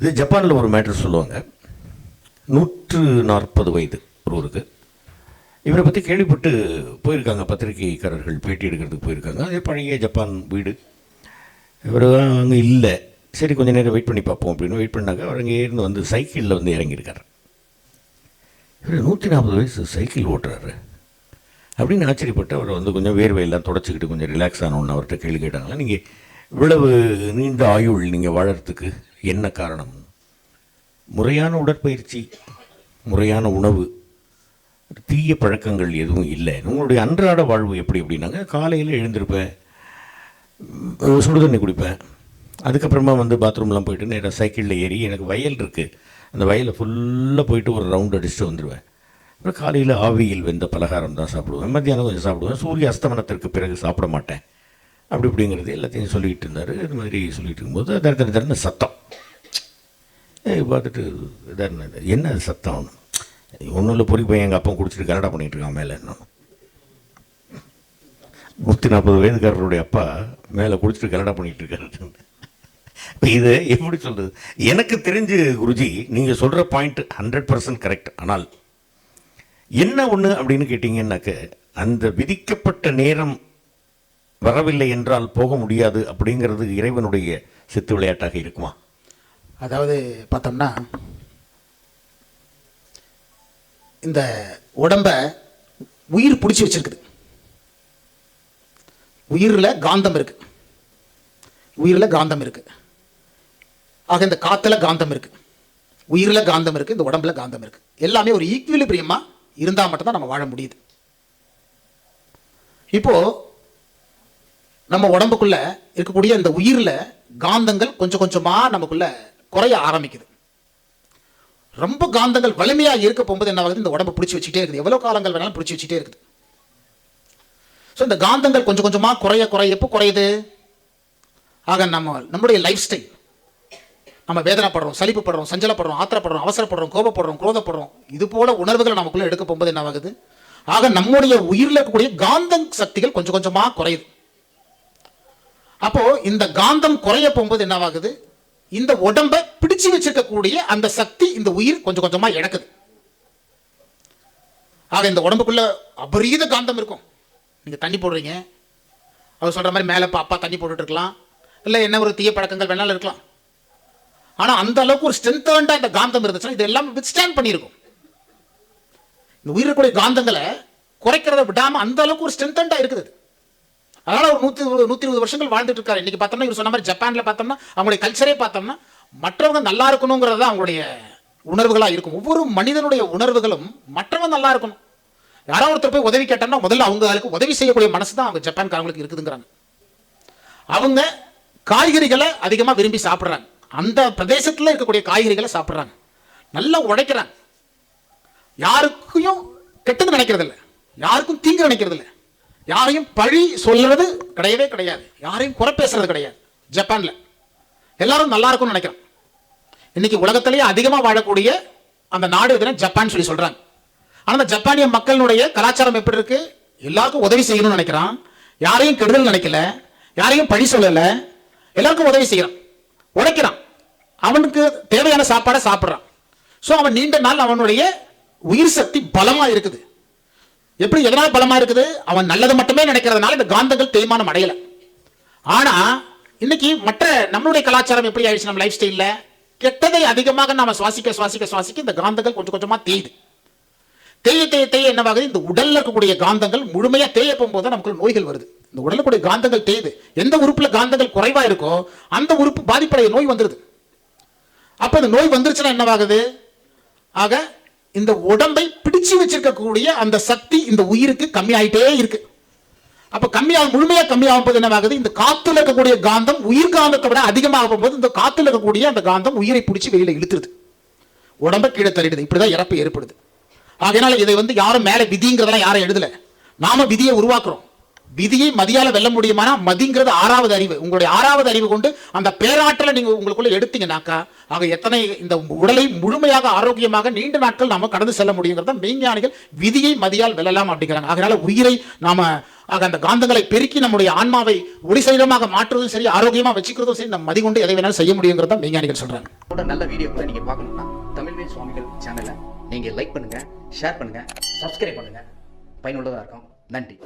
இது ஜப்பானில் ஒரு மேட்ரு சொல்லுவாங்க. நூற்று நாற்பது வயது ஒருவருக்கு இவரை பற்றி கேள்விப்பட்டு போயிருக்காங்க. பத்திரிகைக்காரர்கள் பேட்டி எடுக்கிறதுக்கு போயிருக்காங்க. அதே பழைய ஜப்பான் வீடு. இவர் அங்கே இல்லை. சரி கொஞ்சம் நேரம் வெயிட் பண்ணி பார்ப்போம் அப்படின்னு வெயிட் பண்ணாங்க. அவர் அங்கே இருந்து வந்து சைக்கிளில் வந்து இறங்கியிருக்காரு. இவர் நூற்றி நாற்பது வயசு சைக்கிள் ஓட்டுறாரு. அப்படின்னு ஆச்சரியப்பட்டு அவர் வந்து கொஞ்சம் வேர்வையெல்லாம் தொடச்சிக்கிட்டு கொஞ்சம் ரிலாக்ஸ் ஆனோன்னு அவர்கிட்ட கேள்வி கேட்டாங்களா நீங்கள் இவ்வளவு நீண்ட ஆயுள் நீங்கள் வாழறதுக்கு என்ன காரணம்? முறையான உடற்பயிற்சி முறையான உணவு தீய பழக்கங்கள் எதுவும் இல்லை. உங்களுடைய அன்றாட வாழ்வு எப்படி அப்படின்னாங்க காலையில் எழுந்திருப்பேன் சுடு சுடுதண்ணி குடிப்பேன். அதுக்கப்புறமா வந்து பாத்ரூம்லாம் போயிட்டு நேராக சைக்கிளில் ஏறி எனக்கு வயல் இருக்குது அந்த வயலில் ஃபுல்லாக போயிட்டு ஒரு ரவுண்ட் அடிச்சுட்டு வந்துடுவேன் அப்புறம் காலையில் ஆவியில் வெந்த பலகாரம் தான் சாப்பிடுவேன். மத்தியானம் கொஞ்சம் சாப்பிடுவேன். சூரிய அஸ்தமனத்திற்கு பிறகு சாப்பிட மாட்டேன். அப்படி இப்படிங்கிறது எல்லாத்தையும் சொல்லிகிட்டு இருந்தார். இது மாதிரி சொல்லிகிட்டு இருக்கும்போது தர தர தரன்னு சத்தம். பார்த்துட்டு இதாக என்ன அது சத்தம் ஒன்றும் இல்லை பொறி பையன் எங்கள் அப்பா குடிச்சிட்டு கரடா பண்ணிகிட்டு இருக்கான் மேலே இன்னும் நூற்றி நாற்பது வயதுக்காரருடைய அப்பா மேலே குடிச்சிட்டு கரடா பண்ணிகிட்டு இருக்காரு. இப்போ இது எப்படி சொல்கிறது எனக்கு தெரிஞ்சு குருஜி நீங்கள் சொல்கிற பாயிண்ட் ஹண்ட்ரட் பர்சன்ட் கரெக்ட் ஆனால் என்ன ஒன்று அப்படின்னு கேட்டிங்கன்னாக்க அந்த விதிக்கப்பட்ட நேரம் வரவில்லை என்றால் போக முடியாது அப்படிங்கிறது இறைவனுடைய சித்து விளையாட்டாக இருக்குமா? அதாவது பார்த்தோம்னா இந்த உடம்ப உயிர் பிடிச்சி வச்சிருக்குது. உயிரில் காந்தம் இருக்கு. உயிரில் காந்தம் இருக்கு. ஆக இந்த காத்தில் காந்தம் இருக்கு. உயிரில் காந்தம் இருக்கு இந்த உடம்புல காந்தம் இருக்கு. எல்லாமே ஒரு ஈக்குவிலிபிரியமா இருந்தால் மட்டும்தான் நம்ம வாழ முடியுது. இப்போ நம்ம உடம்புக்குள்ள இருக்கக்கூடிய இந்த உயிரில் காந்தங்கள் கொஞ்சம் கொஞ்சமாக நமக்குள்ள குறைய ஆரம்பிக்குது. ரொம்ப காந்தங்கள் வலிமையாக இருக்க போகும்போது என்ன ஆகுது? இந்த உடம்பு பிடிச்சி வச்சுட்டே இருக்குது. எவ்வளோ காலங்கள் வேணாலும் பிடிச்சி வச்சுட்டே இருக்குது. ஸோ இந்த காந்தங்கள் கொஞ்சம் கொஞ்சமாக குறைய குறைய எப்போ குறையுது? ஆக நம்ம நம்முடைய லைஃப் ஸ்டைல் நம்ம வேதனைப்படுறோம் சலிப்புப்படுறோம் சஞ்சலப்படுறோம் ஆத்திரப்படுறோம் அவசரப்படுறோம் கோபப்படுறோம் குரோதப்படுறோம். இது போல உணர்வுகளை நமக்குள்ள எடுக்க போகும்போது என்ன ஆகுது? ஆக நம்முடைய உயிரில் இருக்கக்கூடிய காந்த சக்திகள் கொஞ்சம் கொஞ்சமாக குறையுது. அப்போ இந்த காந்தம் குறைய போகும்போது என்னவாகுது இந்த உடம்பை பிடிச்சு வச்சிருக்கக்கூடிய அந்த சக்தி இந்த உயிர் கொஞ்சம் கொஞ்சமா இழக்குது ஆக இந்த உடம்புக்குள்ள அபரீத காந்தம் இருக்கும். நீங்க தண்ணி போடுறீங்க. அவர் சொல்ற மாதிரி மேலே அப்பா தண்ணி போட்டுட்டு இருக்கலாம். இல்லை என்ன ஒரு தீய பழக்கங்கள் வேணாலும் இருக்கலாம். ஆனா அந்த அளவுக்கு ஒரு ஸ்ட்ரென்த்தா இந்த காந்தம் இருந்துச்சுன்னா இது எல்லாம் வித்ஸ்டாண்ட் பண்ணியிருக்கும். இந்த உயிர் இருக்கக்கூடிய காந்தங்களை குறைக்கிறத விடாம அந்த அளவுக்கு ஒரு ஸ்ட்ரென்த்தா இருக்குது. அதனால ஒரு நூத்தி நூத்தி இருபது வருஷங்கள் வாழ்ந்துட்டு இருக்காரு இன்னைக்கு பார்த்தோம்னா இவர் சொன்ன மாதிரி ஜப்பான்ல பார்த்தோம்னா அவங்களுடைய கல்ச்சரே பார்த்தோம்னா மற்றவங்க நல்லா இருக்கணுங்கிறது தான் அவங்களுடைய உணர்வுகளா இருக்கும். ஒவ்வொரு மனிதனுடைய உணர்வுகளும் மற்றவங்க நல்லா இருக்கணும். யாரோ ஒருத்தர் போய் உதவி கேட்டோம்னா முதல்ல அவங்களுக்கு உதவி செய்யக்கூடிய மனசு தான் அவங்க ஜப்பான்காரங்களுக்கு இருக்குதுங்கிறாங்க. அவங்க காய்கறிகளை அதிகமாக விரும்பி சாப்பிட்றாங்க. அந்த பிரதேசத்தில் இருக்கக்கூடிய காய்கறிகளை சாப்பிட்றாங்க. நல்லா உழைக்கிறாங்க யாருக்கும் கெட்டது நினைக்கிறதில்ல. யாருக்கும் தீங்கு நினைக்கிறதில்லை. யாரையும் பழி சொல்றது கிடையவே கிடையாது. யாரையும் குறை பேசுறது கிடையாது. ஜப்பான்ல. எல்லாரும் நல்லா இருக்கும்னு நினைக்கிறேன் இன்னைக்கு உலகத்திலேயே அதிகமாக வாழக்கூடிய அந்த நாடு எதுனா ஜப்பான் சொல்லி சொல்றாங்க. ஆனால் அந்த ஜப்பானிய மக்களுடைய கலாச்சாரம் எப்படி இருக்கு? எல்லாருக்கும் உதவி செய்யணும்னு நினைக்கிறான். யாரையும் கெடுதல் நினைக்கல. யாரையும் பழி சொல்லல. எல்லாருக்கும் உதவி செய்கிறான் உழைக்கிறான். அவனுக்கு தேவையான சாப்பாடை சாப்பிட்றான். ஸோ அவன் நீண்ட நாள் அவனுடைய உயிர் சக்தி பலமா இருக்குது. எப்படி எதனால் பலமா இருக்குது? அவன் நல்லது மட்டுமே நினைக்கிறதுனால இந்த காந்தங்கள் தேய்மானம் அடையல. ஆனா இன்னைக்கு மற்ற நம்மளுடைய கலாச்சாரம் எப்படி ஆயிடுச்சு? நம்ம லைஃப் ஸ்டைல்ல கெட்டதை அதிகமாக நாம சுவாசிக்க சுவாசிக்க சுவாசிக்க இந்த காந்தங்கள் கொஞ்சம் கொஞ்சமா தேயுது. தேய தேய தேய என்னவாகுது? இந்த உடல்ல இருக்கக்கூடிய காந்தங்கள் முழுமையா தேய போகும்போது தான் நமக்கு நோய்கள் வருது. இந்த உடல்ல கூடிய காந்தங்கள் தேயுது. எந்த உறுப்புல காந்தங்கள் குறைவா இருக்கோ அந்த உறுப்பு பாதிப்படைய நோய் வந்துருது. அப்ப இந்த நோய் வந்துருச்சுன்னா என்னவாகுது? ஆக இந்த உடம்பை பிடிச்சு வச்சிருக்கக்கூடிய அந்த சக்தி இந்த உயிருக்கு கம்மியாயிட்டே இருக்கு. அப்ப கம்மியாக முழுமையா கம்மியாகும் போது என்னவாகுது? இந்த காத்துல இருக்கக்கூடிய காந்தம் உயிர் காந்தத்தை விட அதிகமாக போகும்போது இந்த காத்துல இருக்கக்கூடிய அந்த காந்தம் உயிரை பிடிச்சி வெளியில இழுத்துருது. உடம்ப கீழே தள்ளிடுது. இப்படிதான் இறப்பு ஏற்படுது. அதனால இதை வந்து யாரும் மேல விதிங்கிறதெல்லாம் யாரும் எழுதல. நாம விதியை உருவாக்குறோம். விதியை மதியால வெல்ல முடியுமானா? மதிங்கிறது ஆறாவது அறிவு. உங்களுடைய ஆறாவது அறிவு கொண்டு அந்த பேராற்றலை நீங்க உங்களுக்குள்ள எடுத்தீங்கன்னாக்கா ஆக எத்தனை இந்த உடலை முழுமையாக ஆரோக்கியமாக நீண்ட நாட்கள் நாம கடந்து செல்ல முடியுங்கிறத மெய்ஞானிகள் விதியை மதியால் வெல்லலாம் அப்படிங்கிறாங்க. அதனால உயிரை நாம ஆக அந்த காந்தங்களை பெருக்கி நம்முடைய ஆன்மாவை ஒளி சைலமாக மாற்றுவதும் சரி ஆரோக்கியமா வச்சுக்கிறதும் சரி நம்ம மதி கொண்டு எதை வேணாலும் செய்ய முடியுங்கிறத மெய்ஞானிகள் சொல்றாங்க. நல்ல நல்ல கூட நீங்கள் பார்க்கணும்னா தமிழ்வேல் சுவாமிகள் சேனலை நீங்கள் லைக் பண்ணுங்க ஷேர் பண்ணுங்க சப்ஸ்கிரைப் பண்ணுங்க. பயனுள்ளதாக இருக்கும். நன்றி.